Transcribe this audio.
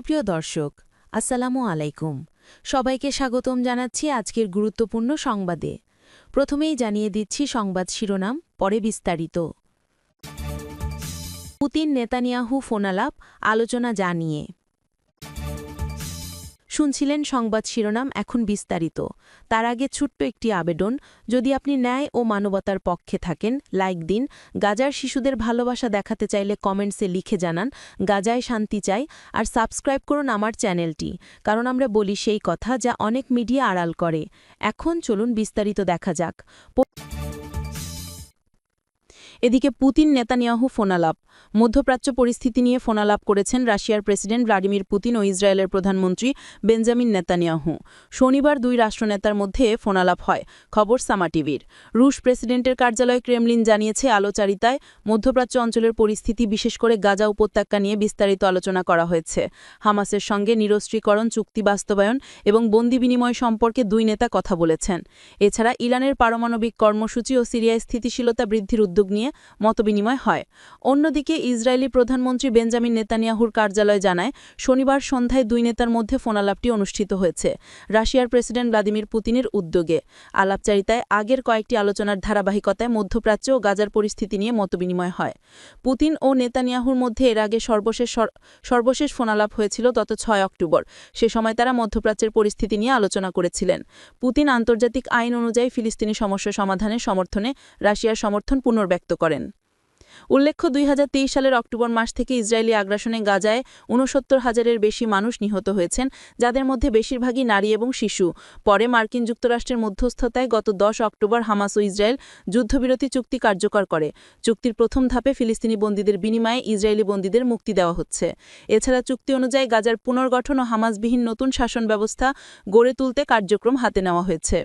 সুপ্রিয় দর্শক, আসসালামু আলাইকুম। সবাইকে স্বাগতম জানাচ্ছি আজকের গুরুত্বপূর্ণ সংবাদে। প্রথমেই জানিয়ে দিচ্ছি সংবাদ শিরোনাম, পরে বিস্তারিত। পুতিন নেতানিয়াহু ফোনালাপ, আলোচনা জানিয়ে। শুনছিলেন সংবাদ শিরোনাম এখন বিস্তারিত। তার আগে ছোট্ট একটি আবেদন, যদি আপনি ন্যায় ও মানবতার পক্ষে থাকেন, লাইক দিন। গাজার শিশুদের ভালোবাসা দেখাতে চাইলে কমেন্টসে লিখে জানান, গাজায় শান্তি চাই, আর সাবস্ক্রাইব করুন আমার চ্যানেলটি, কারণ আমরা বলি সেই কথা যা অনেক মিডিয়া আড়াল করে। এখন চলুন বিস্তারিত দেখা যাক। এদিকে পুতিন নেতানিয়াহু ফোনালাপ। মধ্যপ্রাচ্য পরিস্থিতি নিয়ে ফোনালাপ করেছেন রাশিয়ার প্রেসিডেন্ট ভ্লাদিমির পুতিন ও ইসরায়েলের প্রধানমন্ত্রী বেঞ্জামিন নেতানিয়াহু। শনিবার দুই রাষ্ট্রনেতার মধ্যে ফোনালাপ হয়, খবর সামা টিভির। রুশ প্রেসিডেন্টের কার্যালয় ক্রেমলিন জানিয়েছে আলোচারিতায়, মধ্যপ্রাচ্য অঞ্চলের পরিস্থিতি বিশেষ করে গাজা উপত্যকা নিয়ে বিস্তারিত আলোচনা করা হয়েছে। হামাসের সঙ্গে নিরস্ত্রীকরণ, চুক্তি বাস্তবায়ন এবং বন্দি বিনিময় সম্পর্কে দুই নেতা কথা বলেছেন। এছাড়া ইরানের পারমাণবিক কর্মসূচি ও সিরিয়ায় স্থিতিশীলতা বৃদ্ধির উদ্যোগ নিয়ে মতবিনিময় হয়। অন্যদিকে ইসরায়েলি প্রধানমন্ত্রী বেঞ্জামিন নেতানিয়াহুর কার্যালয় জানায়, শনিবার সন্ধ্যায় দুই নেতার মধ্যে ফোনালাপটি অনুষ্ঠিত হয়েছে, রাশিয়ার প্রেসিডেন্ট ভ্লাদিমির পুতিনের উদ্যোগে। আলাপচারিতায় আগের কয়েকটি আলোচনার ধারাবাহিকতায় মধ্যপ্রাচ্য ও গাজার পরিস্থিতি নিয়ে মতবিনিময় হয়। পুতিন ও নেতানিয়াহুর মধ্যে এর আগে সর্বশেষ সর্বশেষ ফোনালাপ হয়েছিল গত ছয় অক্টোবর। সে সময় তারা মধ্যপ্রাচ্যের পরিস্থিতি নিয়ে আলোচনা করেছিলেন। পুতিন আন্তর্জাতিক আইন অনুযায়ী ফিলিস্তিনি সমস্যা সমাধানের সমর্থনে রাশিয়ার সমর্থন পুনর্ব্যক্ত করেন। উল্লেখ্য, দুই হাজার তেইশ সালের অক্টোবর মাস থেকে ইসরায়েলি আগ্রাসনে গাজায় ঊনসত্তর হাজারের বেশি মানুষ নিহত হয়েছেন, যাদের মধ্যে বেশিরভাগই নারী এবং শিশু। পরে মার্কিন যুক্তরাষ্ট্রের মধ্যস্থতায় গত দশ অক্টোবর হামাস ও ইসরায়েল যুদ্ধবিরতি চুক্তি কার্যকর করে। চুক্তির প্রথম ধাপে ফিলিস্তিনি বন্দীদের বিনিময়ে ইসরায়েলি বন্দীদের মুক্তি দেওয়া হচ্ছে। এছাড়া চুক্তি অনুযায়ী গাজার পুনর্গঠন ও হামাসবিহীন নতুন শাসন ব্যবস্থা গড়ে তুলতে কার্যক্রম হাতে নেওয়া হয়েছে।